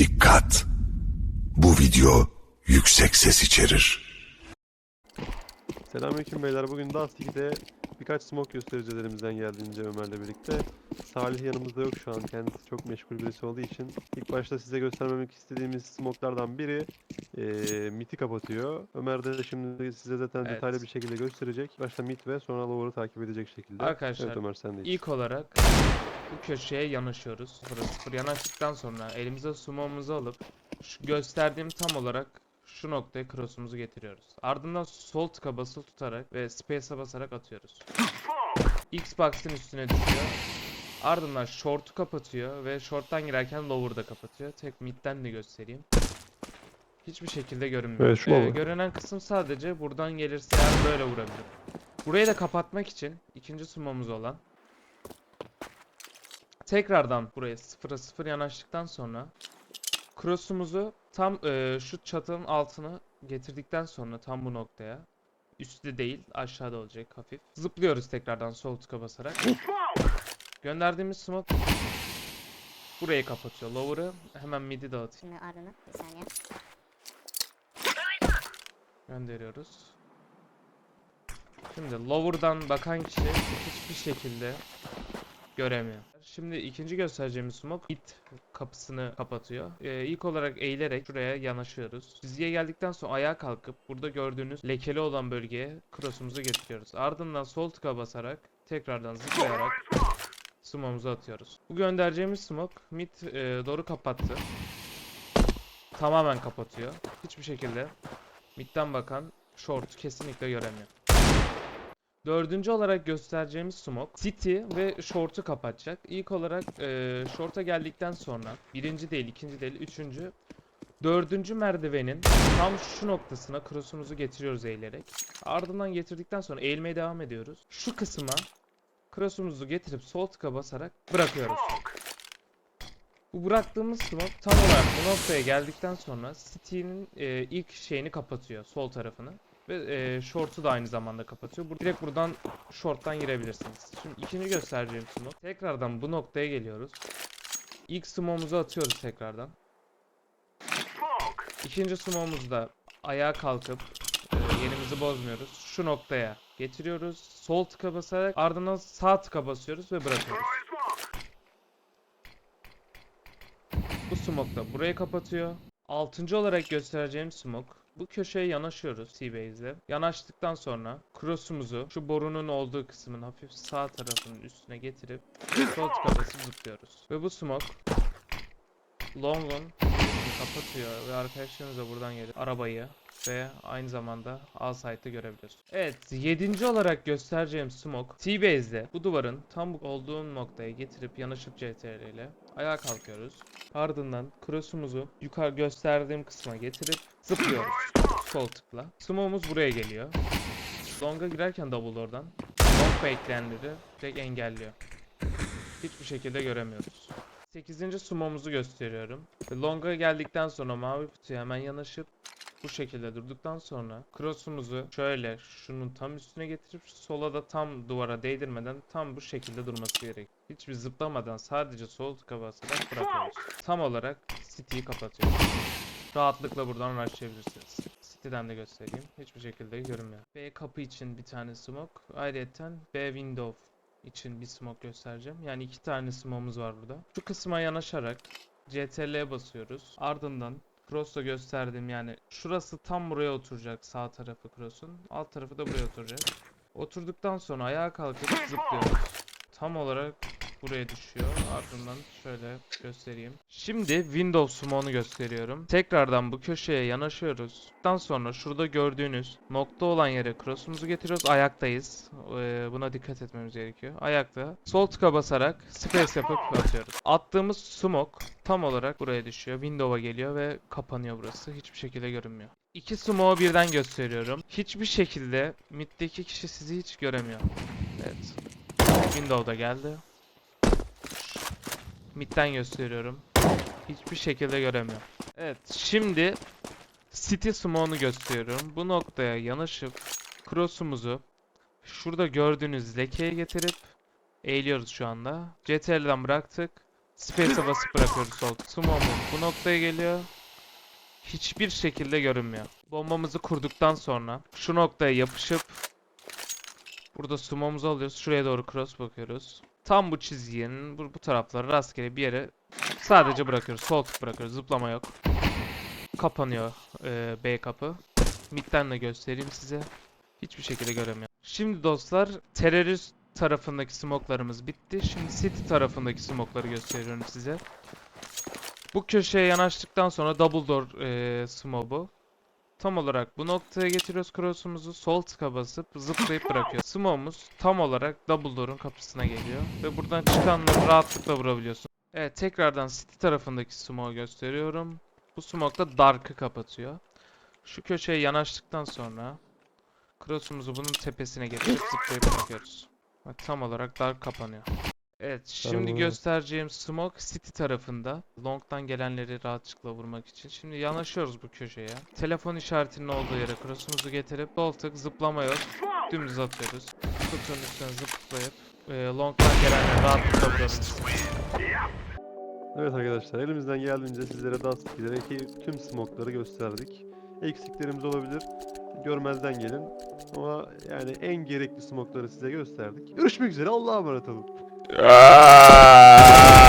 Dikkat! Bu video yüksek ses içerir. Selamünaleyküm beyler. Bugün Dust 2'de birkaç smoke göstereceğiz elimizden geldiğince Ömer'le birlikte. Salih yanımızda yok şu an. Kendisi çok meşgul birisi olduğu için. İlk başta size göstermemek istediğimiz smoke'lardan biri eee miti kapatıyor. Ömer de şimdi size zaten Evet. detaylı bir şekilde gösterecek. Başta mid ve sonra lower'ı takip edecek şekilde. Arkadaşlar, Evet Ömer sen de. İlk olarak bu köşeye yanaşıyoruz. Sıfıra sıfır yanaştıktan sonra elimize sumumuzu alıp şu gösterdiğim tam olarak şu noktaya cross'umuzu getiriyoruz. Ardından sol tıka basılı tutarak ve space'e basarak atıyoruz. Xbox'ın üstüne düşüyor. Ardından short'u kapatıyor ve short'tan girerken lower'ı da kapatıyor. Tek mid'den de göstereyim. Hiçbir şekilde görünmüyor. Evet, şu Ee, görünen kısım sadece buradan gelirse eğer böyle vurabilir. Burayı da kapatmak için ikinci sumomuz olan tekrardan buraya 0'a 0 yanaştıktan sonra cross'umuzu tam e, şu çatının altına getirdikten sonra tam bu noktaya üstte değil aşağıda olacak hafif. Zıplıyoruz tekrardan sol tıka basarak. Gönderdiğimiz smoke burayı kapatıyor. Lower'ı hemen mid'i dağıtıyor. Şimdi ardından bir saniye. Gönderiyoruz. Şimdi lower'dan bakan kişi hiçbir şekilde göremiyor. Şimdi ikinci göstereceğimiz smoke it kapısını kapatıyor. Ee, ilk olarak eğilerek şuraya yanaşıyoruz. Çizgiye geldikten sonra ayağa kalkıp burada gördüğünüz lekeli olan bölgeye cross'umuzu getiriyoruz. Ardından sol tıka basarak tekrardan zıplayarak smoke'umuzu atıyoruz. Bu göndereceğimiz smoke mid e, doğru kapattı. Tamamen kapatıyor. Hiçbir şekilde Mid'den bakan short kesinlikle göremiyor. Dördüncü olarak göstereceğimiz smoke City ve short'u kapatacak. İlk olarak e, short'a geldikten sonra birinci değil, ikinci değil, üçüncü Dördüncü merdivenin tam şu noktasına cross'umuzu getiriyoruz eğilerek. Ardından getirdikten sonra eğilmeye devam ediyoruz. Şu kısma cross'umuzu getirip sol tıka basarak bırakıyoruz. Bu bıraktığımız smoke tam olarak bu noktaya geldikten sonra City'nin e, ilk şeyini kapatıyor. Sol tarafını. Ve e, short'u da aynı zamanda kapatıyor. Bur direkt buradan short'tan girebilirsiniz. Şimdi ikinci göstereceğim smoke. Tekrardan bu noktaya geliyoruz. İlk smoke'umuzu atıyoruz tekrardan. İkinci smoke'umuzu da ayağa kalkıp e, yerimizi bozmuyoruz. Şu noktaya getiriyoruz. Sol tıka basarak ardından sağ tıka basıyoruz ve bırakıyoruz. Bu smoke da burayı kapatıyor. Altıncı olarak göstereceğim smoke. Bu köşeye yanaşıyoruz T-Base'le. Yanaştıktan sonra cross'umuzu şu borunun olduğu kısmın hafif sağ tarafının üstüne getirip sol tıka basıp zıplıyoruz. Ve bu smoke girişini kapatıyor ve arkadaşlarımız da buradan gelip arabayı ve aynı zamanda Alsight'ı görebiliyoruz. Evet, yedinci olarak göstereceğim smoke T-Base'de bu duvarın tam olduğum noktaya getirip yanaşıp CTRL ile ayağa kalkıyoruz. Ardından cross'umuzu yukarı gösterdiğim kısma getirip zıplıyoruz. Sol tıkla. Smoke'umuz buraya geliyor. Long'a girerken double oradan. Long fake'lenleri direkt engelliyor. Hiçbir şekilde göremiyoruz. 8. sumomuzu gösteriyorum. Long'a geldikten sonra mavi kutuya hemen yanaşıp bu şekilde durduktan sonra cross'umuzu şöyle şunun tam üstüne getirip sola da tam duvara değdirmeden tam bu şekilde durması gerek. Hiçbir zıplamadan sadece sol tıka basarak bırakıyoruz. Tam olarak City'yi kapatıyoruz. Rahatlıkla buradan rushlayabilirsiniz. City'den de göstereyim. Hiçbir şekilde görünmüyor. B kapı için bir tane smoke. Ayrıca B window için bir smoke göstereceğim. Yani iki tane smoke'umuz var burada. Şu kısma yanaşarak CTRL'ye basıyoruz. Ardından Cross'la gösterdim yani şurası tam buraya oturacak sağ tarafı Cross'un. Alt tarafı da buraya oturacak. Oturduktan sonra ayağa kalkıp zıplıyoruz. Tam olarak buraya düşüyor. Ardından şöyle göstereyim. Şimdi Windows Summon'u gösteriyorum. Tekrardan bu köşeye yanaşıyoruz. Daha sonra şurada gördüğünüz nokta olan yere cross'umuzu getiriyoruz. Ayaktayız. Ee, buna dikkat etmemiz gerekiyor. Ayakta. Sol tıka basarak space yapıp atıyoruz. Attığımız smoke tam olarak buraya düşüyor. Window'a geliyor ve kapanıyor burası. Hiçbir şekilde görünmüyor. İki smoke'u birden gösteriyorum. Hiçbir şekilde middeki kişi sizi hiç göremiyor. Evet. Window'da geldi. Mid'den gösteriyorum. Hiçbir şekilde göremiyor. Evet, şimdi City Smoke'unu gösteriyorum. Bu noktaya yanaşıp cross'umuzu şurada gördüğünüz lekeye getirip eğiliyoruz şu anda. CTRL'den bıraktık. Space'e basıp bırakıyoruz sol. Smoke'umuz bu noktaya geliyor. Hiçbir şekilde görünmüyor. Bombamızı kurduktan sonra şu noktaya yapışıp burada sumo'muzu alıyoruz. Şuraya doğru cross bakıyoruz. Tam bu çizginin bu, bu tarafları rastgele bir yere sadece bırakıyoruz. Sol tık bırakıyoruz. Zıplama yok. Kapanıyor e, B kapı. Mid'den de göstereyim size. Hiçbir şekilde göremiyorum. Şimdi dostlar terörist tarafındaki smoklarımız bitti. Şimdi city tarafındaki smokları gösteriyorum size. Bu köşeye yanaştıktan sonra double door e, smoke bu. Tam olarak bu noktaya getiriyoruz cross'umuzu. Sol tıka basıp zıplayıp bırakıyoruz. Smoke'umuz tam olarak double door'un kapısına geliyor. Ve buradan çıkanları rahatlıkla vurabiliyorsun. Evet tekrardan city tarafındaki smoke'u gösteriyorum. Bu smoke da dark'ı kapatıyor. Şu köşeye yanaştıktan sonra cross'umuzu bunun tepesine getirip zıplayıp bırakıyoruz. Bak, tam olarak dark kapanıyor. Evet, şimdi göstereceğim smoke city tarafında. Long'dan gelenleri rahatlıkla vurmak için. Şimdi yanaşıyoruz bu köşeye. Telefon işaretinin olduğu yere cross'umuzu getirip sol tık zıplama yok. Dümdüz atıyoruz. Kutunun üstüne zıplayıp e, long'dan gelenleri rahatlıkla vurabiliriz. Evet arkadaşlar elimizden geldiğince sizlere Dust giderek tüm smokları gösterdik. Eksiklerimiz olabilir. Görmezden gelin. Ama yani en gerekli smokları size gösterdik. Görüşmek üzere Allah'a emanet olun. 아.